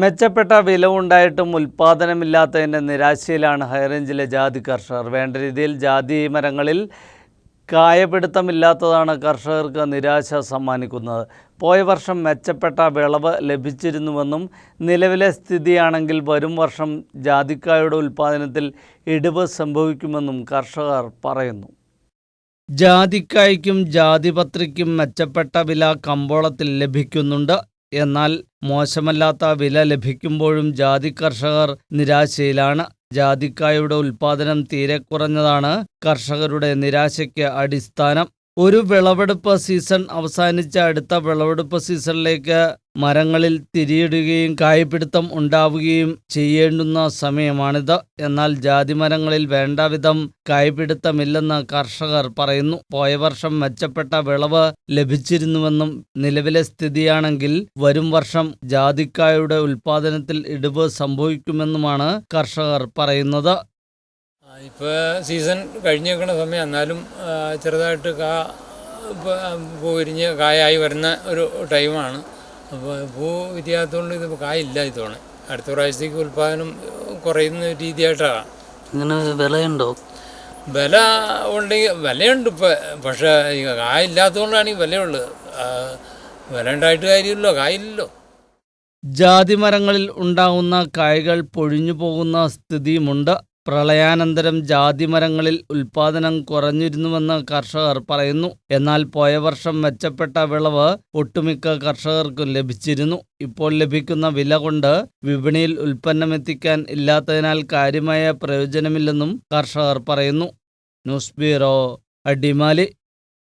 മെച്ചപ്പെട്ട വില ഉണ്ടായിട്ടും ഉൽപ്പാദനമില്ലാത്തതിന്റെ നിരാശയിലാണ് ഹൈറേഞ്ചിലെ ജാതി കർഷകർ. വേണ്ട രീതിയിൽ ജാതി മരങ്ങളിൽ കായപിടുത്തമില്ലാത്തതാണ് കർഷകർക്ക് നിരാശ സമ്മാനിക്കുന്നത്. പോയ വർഷം മെച്ചപ്പെട്ട വിളവ് ലഭിച്ചിരുന്നുവെന്നും നിലവിലെ സ്ഥിതിയാണെങ്കിൽ വരും വർഷം ജാതിക്കായുടെ ഉൽപ്പാദനത്തിൽ ഇടിവ് സംഭവിക്കുമെന്നും കർഷകർ പറയുന്നു. ജാതിക്കായ്ക്കും ജാതിപത്രിക്കും മെച്ചപ്പെട്ട വില കമ്പോളത്തിൽ ലഭിക്കുന്നുണ്ട്. എന്നാൽ മോശമല്ലാത്ത വില ലഭിക്കുമ്പോഴും ജാതി കർഷകർ നിരാശയിലാണ്. ജാതിക്കായുടെ ഉൽപാദനം തീരെ കുറഞ്ഞതാണ്. കർഷകരുടെ നിരാശയ്ക്ക് അടിസ്ഥാനം ഒരു വിളവെടുപ്പ് സീസൺ അവസാനിച്ച അടുത്ത വിളവെടുപ്പ് സീസണിലേക്ക് മരങ്ങളിൽ തിരിയിടുകയും കായ്പിടുത്തം ഉണ്ടാവുകയും ചെയ്യേണ്ടുന്ന സമയമാണിത്. എന്നാൽ ജാതിമരങ്ങളിൽ വേണ്ടവിധം കായ്പിടുത്തമില്ലെന്ന് കർഷകർ പറയുന്നു. പോയ വർഷം മെച്ചപ്പെട്ട വിളവ് ലഭിച്ചിരുന്നുവെന്നും നിലവിലെ സ്ഥിതിയാണെങ്കിൽ വരും വർഷം ജാതിക്കായുടെ ഉൽപാദനത്തിൽ ഇടിവ് സംഭവിക്കുമെന്നുമാണ് കർഷകർ പറയുന്നത്. ഇപ്പോൾ സീസൺ കഴിഞ്ഞ് നിൽക്കുന്ന സമയം എന്നാലും ചെറുതായിട്ട് കാ പൂവിരിഞ്ഞ് പൂ വിരിഞ്ഞ് കായായി വരുന്ന ഒരു ടൈമാണ്. അപ്പോൾ പൂ വിരിയാത്തതുകൊണ്ട് ഇതിപ്പോൾ കായില്ല ഇത്തവണ അടുത്ത പ്രാവശ്യത്തേക്ക് ഉൽപ്പാദനം കുറയുന്ന രീതിയായിട്ടാണ്. ഇങ്ങനെ വിലയുണ്ടോ? വില ഉണ്ടെങ്കിൽ വിലയുണ്ട് ഇപ്പോൾ പക്ഷേ കായില്ലാത്തതുകൊണ്ടാണ് ഈ വിലയുള്ളത്. വില ഉണ്ടായിട്ട് കാര്യമില്ലല്ലോ കായില്ലല്ലോ. ജാതിമരങ്ങളിൽ ഉണ്ടാകുന്ന കായകൾ പൊഴിഞ്ഞു പോകുന്ന സ്ഥിതിയുമുണ്ട്. പ്രളയാനന്തരം ജാതിമരങ്ങളിൽ ഉൽപാദനം കുറഞ്ഞിരുന്നുവെന്ന് കർഷകർ പറയുന്നു. എന്നാൽ പോയ വർഷം മെച്ചപ്പെട്ട വിളവ് ഒട്ടുമിക്ക കർഷകർക്കും ലഭിച്ചിരുന്നു. ഇപ്പോൾ ലഭിക്കുന്ന വില കൊണ്ട് വിപണിയിൽ ഉൽപ്പന്നമെത്തിക്കാൻ ഇല്ലാത്തതിനാൽ കാര്യമായ പ്രയോജനമില്ലെന്നും കർഷകർ പറയുന്നു. News bureau Adimali